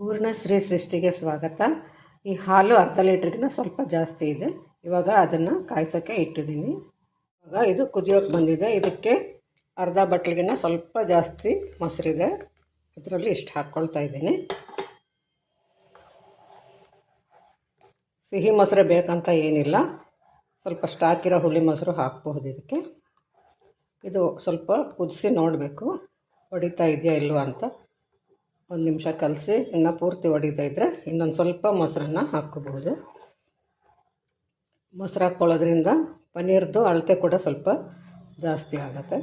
ಪೂರ್ಣ ಶ್ರೀ ಸೃಷ್ಟಿಗೆ ಸ್ವಾಗತ. ಈ ಹಾಲು ಅರ್ಧ ಲೀಟ್ರಿಗಿನ ಸ್ವಲ್ಪ ಜಾಸ್ತಿ ಇದೆ. ಇವಾಗ ಅದನ್ನು ಕಾಯಿಸೋಕ್ಕೆ ಇಟ್ಟಿದ್ದೀನಿ. ಇವಾಗ ಇದು ಕುದಿಯೋಕೆ ಬಂದಿದೆ. ಇದಕ್ಕೆ ಅರ್ಧ ಬಟ್ಲಿಗಿನ ಸ್ವಲ್ಪ ಜಾಸ್ತಿ ಮೊಸರಿದೆ. ಇದರಲ್ಲಿ ಇಷ್ಟು ಹಾಕ್ಕೊಳ್ತಾ ಇದ್ದೀನಿ. ಸಿಹಿ ಮೊಸರು ಬೇಕಂತ ಏನಿಲ್ಲ. ಸ್ವಲ್ಪ ಸ್ಟಾಕಿರೋ ಹುಳಿ ಮೊಸರು ಹಾಕ್ಬಹುದು ಇದಕ್ಕೆ. ಇದು ಸ್ವಲ್ಪ ಕುದಿಸಿ ನೋಡಬೇಕು. ಹೊಡಿತಾ ಇದೆಯಾ ಇಲ್ವಾ ಅಂತ. ಒಂದು ನಿಮಿಷ ಕಲಸಿ, ಇನ್ನು ಪೂರ್ತಿ ಹೊಡಿತಾ ಇದ್ದರೆ ಇನ್ನೊಂದು ಸ್ವಲ್ಪ ಮೊಸರನ್ನ ಹಾಕ್ಕೋಬಹುದು. ಮೊಸರು ಹಾಕ್ಕೊಳ್ಳೋದ್ರಿಂದ ಪನ್ನೀರ್ದು ಅಳತೆ ಕೂಡ ಸ್ವಲ್ಪ ಜಾಸ್ತಿ ಆಗುತ್ತೆ.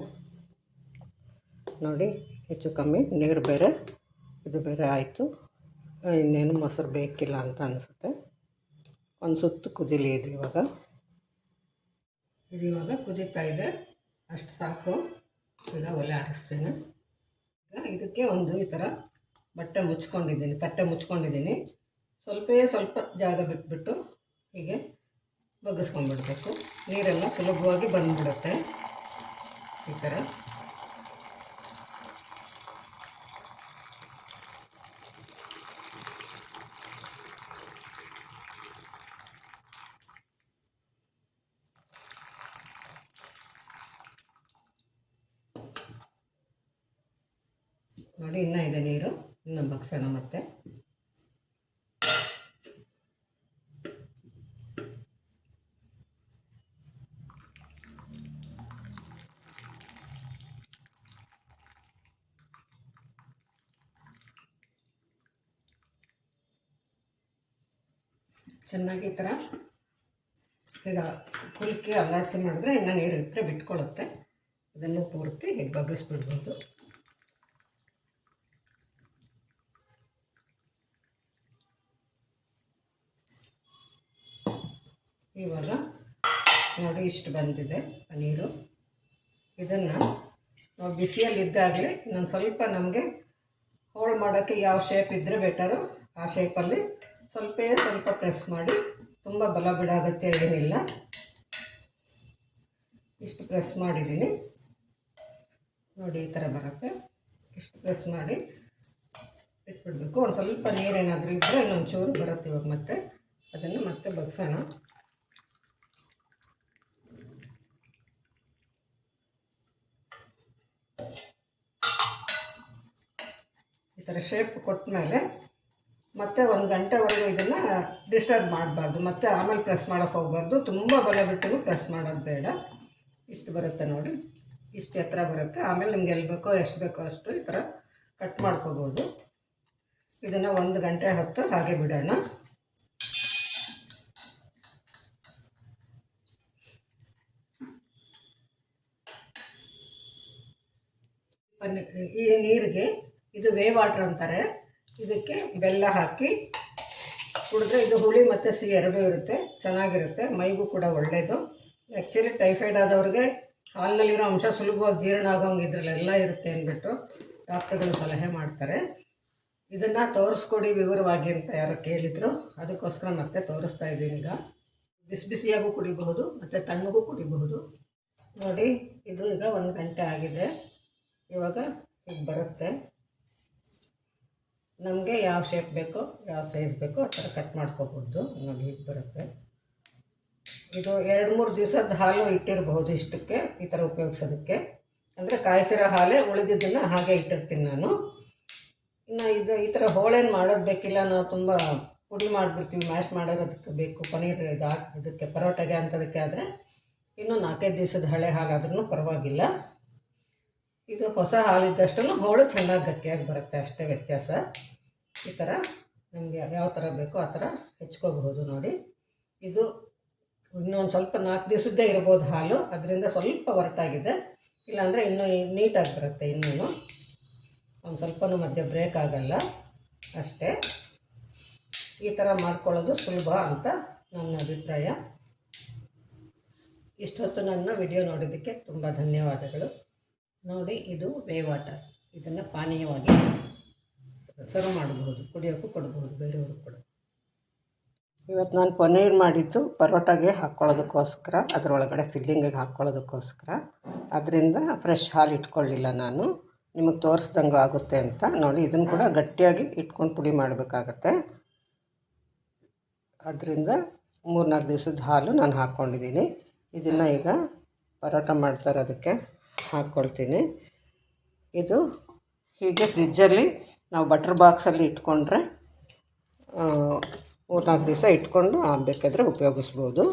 ನೋಡಿ, ಹೆಚ್ಚು ಕಮ್ಮಿ, ನೀರು ಬೇರೆ, ಇದು ಬೇರೆ ಆಯಿತು. ಇನ್ನೇನು ಮೊಸರು ಬೇಕಿಲ್ಲ ಅಂತ ಅನಿಸುತ್ತೆ. ಒಂದು ಸುತ್ತು ಕುದಿಲಿ ಇದೆ ಇವಾಗ. ಇದು ಇವಾಗ ಕುದೀತಾ ಇದೆ. ಅಷ್ಟು ಸಾಕು. ಈಗ ಒಲೆ ಆರಿಸ್ತೀನಿ. ಇದಕ್ಕೆ ಒಂದು ಈ ಥರ ಬಟ್ಟೆ ಮುಚ್ಕೊಂಡಿದ್ದೀನಿ, ತಟ್ಟೆ ಮುಚ್ಕೊಂಡಿದ್ದೀನಿ. ಸ್ವಲ್ಪ ಸ್ವಲ್ಪ ಜಾಗ ಬಿಟ್ಬಿಟ್ಟು ಹೀಗೆ ಬಗ್ಗಿಸ್ಕೊಂಡ್ಬಿಡ್ಬೇಕು ನೀರೆಲ್ಲ ಸುಲಭವಾಗಿ ಬಂದ್ಬಿಡುತ್ತೆ. ಈ ಥರ ನೋಡಿ, ಇನ್ನೂ ಇದೆ ನೀರು. ಇನ್ನು ಬಗ್ಸೋಣ ಮತ್ತೆ. ಚೆನ್ನಾಗಿ ಈ ಥರ ಈಗ ಕುಲ್ಕಿ ಅಲ್ಲಾಡಿಸಿ ಮಾಡಿದ್ರೆ ಇನ್ನೂ ನೀರು ಇಟ್ಟರೆ ಬಿಟ್ಕೊಳ್ಳುತ್ತೆ ಅದನ್ನು ಪೂರ್ತಿ ಹೀಗೆ ಬಗ್ಗಿಸ್ಬಿಡ್ಬೋದು. ಇವಾಗ ನೋಡಿ ಇಷ್ಟು ಬಂದಿದೆ ಪನ್ನೀರು. ಇದನ್ನು ನಾವು ಬಿಸಿಯಲ್ಲಿದ್ದಾಗಲೇ ಇನ್ನೊಂದು ಸ್ವಲ್ಪ ನಮಗೆ ಹೋಳು ಮಾಡೋಕ್ಕೆ ಯಾವ ಶೇಪ್ ಇದ್ದರೆ ಬೆಟರು ಆ ಶೇಪಲ್ಲಿ ಸ್ವಲ್ಪ ಸ್ವಲ್ಪ ಪ್ರೆಸ್ ಮಾಡಿ ತುಂಬ ಬಲ ಬಿಡಾಗತ್ತೆ ಏನಿಲ್ಲ. ಇಷ್ಟು ಪ್ರೆಸ್ ಮಾಡಿದ್ದೀನಿ. ನೋಡಿ ಈ ಥರ ಬರುತ್ತೆ. ಇಷ್ಟು ಪ್ರೆಸ್ ಮಾಡಿ ಇಟ್ಬಿಡ್ಬೇಕು ಒಂದು ಸ್ವಲ್ಪ ನೀರೇನಾದರೂ ಇದ್ದರೆ ಇನ್ನೊಂದು ಚೂರು ಬರುತ್ತೆ ಇವಾಗ ಮತ್ತೆ. ಅದನ್ನು ಮತ್ತೆ ಬಗ್ಸೋಣ. ಥರ ಶೇಪ್ ಕೊಟ್ಟ ಮೇಲೆ ಮತ್ತೆ ಒಂದು ಗಂಟೆವರೆಗೂ ಇದನ್ನು ಡಿಸ್ಟರ್ಬ್ ಮಾಡಬಾರ್ದು. ಮತ್ತೆ ಆಮೇಲೆ ಪ್ರೆಸ್ ಮಾಡೋಕೆ ಹೋಗಬಾರ್ದು. ತುಂಬ ಬಲ ಬಿಟ್ಟು ಪ್ರೆಸ್ ಮಾಡೋದು ಬೇಡ. ಇಷ್ಟು ಬರುತ್ತೆ ನೋಡಿ. ಇಷ್ಟು ಎತ್ತರ ಬರುತ್ತೆ. ಆಮೇಲೆ ನಿಮ್ಗೆ ಎಲ್ಲಿ ಬೇಕೋ, ಎಷ್ಟು ಬೇಕೋ ಅಷ್ಟು ಈ ಥರ ಕಟ್ ಮಾಡ್ಕೋಬೋದು. ಇದನ್ನು ಒಂದು ಗಂಟೆ ಹೊತ್ತು ಹಾಗೆ ಬಿಡೋಣ. ಈ ನೀರಿಗೆ ಇದು ವೇ ವಾಟ್ರ್ ಅಂತಾರೆ. ಇದಕ್ಕೆ ಬೆಲ್ಲ ಹಾಕಿ ಕುಡಿದ್ರೆ ಇದು ಹುಳಿ ಮತ್ತು ಸಿಹಿ ಎರಡೂ ಇರುತ್ತೆ, ಚೆನ್ನಾಗಿರುತ್ತೆ. ಮೈಗೂ ಕೂಡ ಒಳ್ಳೆಯದು ಆ್ಯಕ್ಚುಲಿ ಟೈಫಾಯ್ಡ್ ಆದವ್ರಿಗೆ ಹಾಲಿನಲ್ಲಿರೋ ಅಂಶ ಸುಲಭವಾಗಿ ಜೀರ್ಣ ಆಗೋಂಗೆ ಇದರಲ್ಲೆಲ್ಲ ಇರುತ್ತೆ ಅಂದ್ಬಿಟ್ಟು ಡಾಕ್ಟರ್ಗಳು ಸಲಹೆ ಮಾಡ್ತಾರೆ. ಇದನ್ನು ತೋರಿಸ್ಕೊಡಿ ವಿವರವಾಗಿ ಅಂತ ಯಾರೋ ಕೇಳಿದರು. ಅದಕ್ಕೋಸ್ಕರ ಮತ್ತೆ ತೋರಿಸ್ತಾ ಇದ್ದೀನಿ ಈಗ. ಬಿಸಿ ಬಿಸಿಯಾಗೂ ಕುಡಿಬಹುದು, ಮತ್ತು ತಣ್ಣಗೂ ಕುಡಿಬಹುದು. ನೋಡಿ, ಇದು ಈಗ ಒಂದು ಗಂಟೆ ಆಗಿದೆ. ಇವಾಗ ಈಗ ಬರುತ್ತೆ. ನಮಗೆ ಯಾವ ಶೇಪ್ ಬೇಕೋ, ಯಾವ ಸೈಜ್ ಬೇಕೋ, ಆ ಥರ ಕಟ್ ಮಾಡ್ಕೋಬೋದು. ನೋಡಿ, ಹೀಗೆ ಬರುತ್ತೆ. ಇದು ಎರಡು ಮೂರು ದಿವಸದ ಹಾಲು ಇಟ್ಟಿರಬಹುದು ಇಷ್ಟಕ್ಕೆ, ಈ ಥರ ಉಪಯೋಗಿಸೋದಕ್ಕೆ. ಅಂದರೆ ಕಾಯಿಸಿರೋ ಹಾಲೇ ಉಳಿದಿದ್ದನ್ನು ಹಾಗೆ ಇಟ್ಟಿರ್ತೀನಿ ನಾನು. ಇನ್ನು ಇದು, ಈ ಥರ ಹೋಳೇನು ಮಾಡೋದು ಬೇಕಿಲ್ಲ, ನಾವು ತುಂಬ ಪುಡಿ ಮಾಡಿಬಿಡ್ತೀವಿ, ಮ್ಯಾಶ್ ಮಾಡೋದಕ್ಕೆ ಬೇಕು, ಪನೀರ್ ಇದು ಇದಕ್ಕೆ, ಪರೋಟಗೆ ಅಂಥದಕ್ಕೆ ಆದರೆ ಇನ್ನೂ ನಾಲ್ಕೈದು ದಿವಸದ ಹಳೆ ಹಾಲಾದ್ರೂ ಪರವಾಗಿಲ್ಲ. ಇದು ಹೊಸ ಹಾಲಿದ್ದಷ್ಟು ಹೋಳು ಚೆನ್ನಾಗಿ ಗಟ್ಟಿಯಾಗಿ ಬರುತ್ತೆ, ಅಷ್ಟೇ ವ್ಯತ್ಯಾಸ. ಈ ಥರ ನಮಗೆ ಯಾವ ಥರ ಬೇಕೋ ಆ ಥರ ಹೆಚ್ಕೋಬಹುದು ನೋಡಿ. ಇದು ಇನ್ನೊಂದು ಸ್ವಲ್ಪ ನಾಲ್ಕು ದಿವಸದ್ದೇ ಇರ್ಬೋದು ಹಾಲು, ಅದರಿಂದ ಸ್ವಲ್ಪ ಹೊರಟಾಗಿದೆ ಇಲ್ಲಾಂದರೆ ಇನ್ನೂ ನೀಟಾಗಿ ಬರುತ್ತೆ ಇನ್ನೂ ಒಂದು ಸ್ವಲ್ಪನೂ ಮಧ್ಯೆ ಬ್ರೇಕ್ ಆಗಲ್ಲ, ಅಷ್ಟೇ. ಈ ಥರ ಮಾಡ್ಕೊಳ್ಳೋದು ಸುಲಭ ಅಂತ ನನ್ನ ಅಭಿಪ್ರಾಯ. ಇಷ್ಟೊತ್ತು ನನ್ನ ವಿಡಿಯೋ ನೋಡಿದ್ದಕ್ಕೆ ತುಂಬ ಧನ್ಯವಾದಗಳು. ನೋಡಿ, ಇದು ವೇ ವಾಟರ್. ಇದನ್ನು ಪಾನೀಯವಾಗಿ ಸರ್ವ್ ಮಾಡಬಹುದು, ಕುಡಿಯೋಕ್ಕೂ ಕೊಡಬಹುದು, ಬೇರೆಯವ್ರಿಗೆ ಕೂಡ ಇವತ್ತು ನಾನು ಪನ್ನೀರ್ ಮಾಡಿದ್ದು ಪರೋಟಾಗೆ ಹಾಕ್ಕೊಳ್ಳೋದಕ್ಕೋಸ್ಕರ ಅದರೊಳಗಡೆ ಫಿಲ್ಲಿಂಗಿಗೆ ಹಾಕ್ಕೊಳ್ಳೋದಕ್ಕೋಸ್ಕರ ಅದರಿಂದ ಫ್ರೆಶ್ ಹಾಲು ಇಟ್ಕೊಳ್ಳಿಲ್ಲ ನಾನು. ನಿಮಗೆ ತೋರಿಸ್ದಂಗೆ ಆಗುತ್ತೆ ಅಂತ. ನೋಡಿ ಇದನ್ನು ಕೂಡ ಗಟ್ಟಿಯಾಗಿ ಇಟ್ಕೊಂಡು ಪುಡಿ ಮಾಡಬೇಕಾಗತ್ತೆ. ಅದರಿಂದ ಮೂರ್ನಾಲ್ಕು ದಿವಸದ ಹಾಲು ನಾನು ಹಾಕ್ಕೊಂಡಿದ್ದೀನಿ ಇದನ್ನು ಈಗ ಪರೋಟ ಮಾಡ್ತಾ ಇರೋದಕ್ಕೆ ಹಾಕ್ಕೊಳ್ತೀನಿ ಇದು ಹೀಗೆ ಫ್ರಿಜ್ಜಲ್ಲಿ ನಾವು ಬಟರ್ ಬಾಕ್ಸಲ್ಲಿ ಇಟ್ಕೊಂಡ್ರೆ ಮೂರ್ನಾಲ್ಕು ದಿವಸ ಇಟ್ಕೊಂಡು ಬೇಕಾದರೆ ಉಪಯೋಗಿಸ್ಬೋದು.